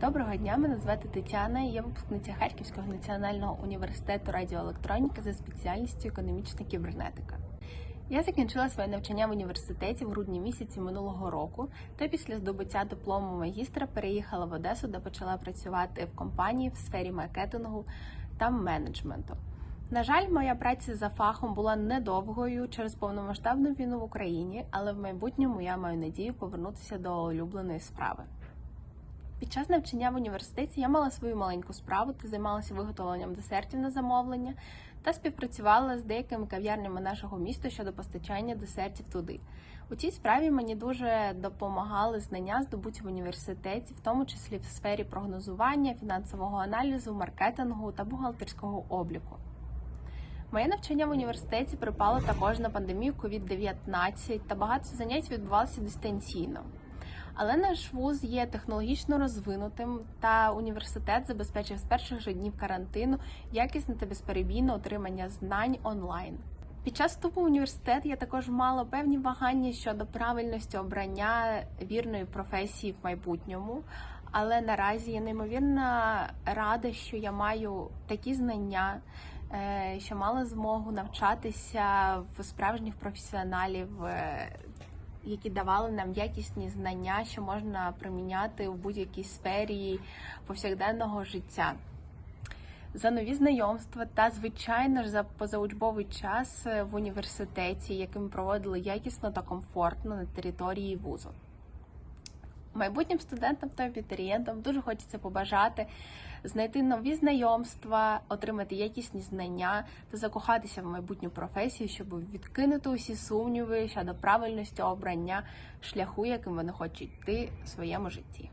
Доброго дня, мене звати Тетяна. Я випускниця Харківського національного університету радіоелектроніки за спеціальністю економічна кібернетика. Я закінчила своє навчання в університеті в грудні місяці минулого року, та після здобуття диплому магістра переїхала в Одесу, де почала працювати в компанії в сфері маркетингу та менеджменту. На жаль, моя праця за фахом була недовгою через повномасштабну війну в Україні, але в майбутньому я маю надію повернутися до улюбленої справи. Під час навчання в університеті я мала свою маленьку справу та займалася виготовленням десертів на замовлення та співпрацювала з деякими кав'ярнями нашого міста щодо постачання десертів туди. У цій справі мені дуже допомагали знання, здобуті в університеті, в тому числі в сфері прогнозування, фінансового аналізу, маркетингу та бухгалтерського обліку. Моє навчання в університеті припало також на пандемію COVID-19 та багато занять відбувалося дистанційно. Але наш вуз є технологічно розвинутим, та університет забезпечив з перших же днів карантину якісне та безперебійне отримання знань онлайн. Під час вступу в університет я також мала певні вагання щодо правильності обрання вірної професії в майбутньому. Але наразі я неймовірно рада, що я маю такі знання, е, що мала змогу навчатися в справжніх професіоналів, е, які давали нам якісні знання, що можна приміняти в будь-якій сфері повсякденного життя. За нові знайомства та, звичайно ж, за позаучбовий час в університеті, який ми проводили якісно та комфортно на території вузу. Майбутнім студентам та абітурієнтам дуже хочеться побажати знайти нові знайомства, отримати якісні знання та закохатися в майбутню професію, щоб відкинути усі сумніви щодо правильності обрання шляху, яким вони хочуть йти в своєму житті.